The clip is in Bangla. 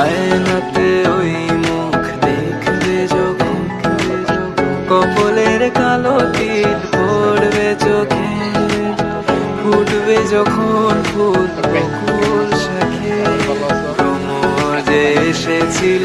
আয়নাতে ওই মুখ দেখবে যখন কপলের কালো তিল পড়বে চোখে, ফুটবে যখন ফুল, বকুল শাখে। যে এসেছিল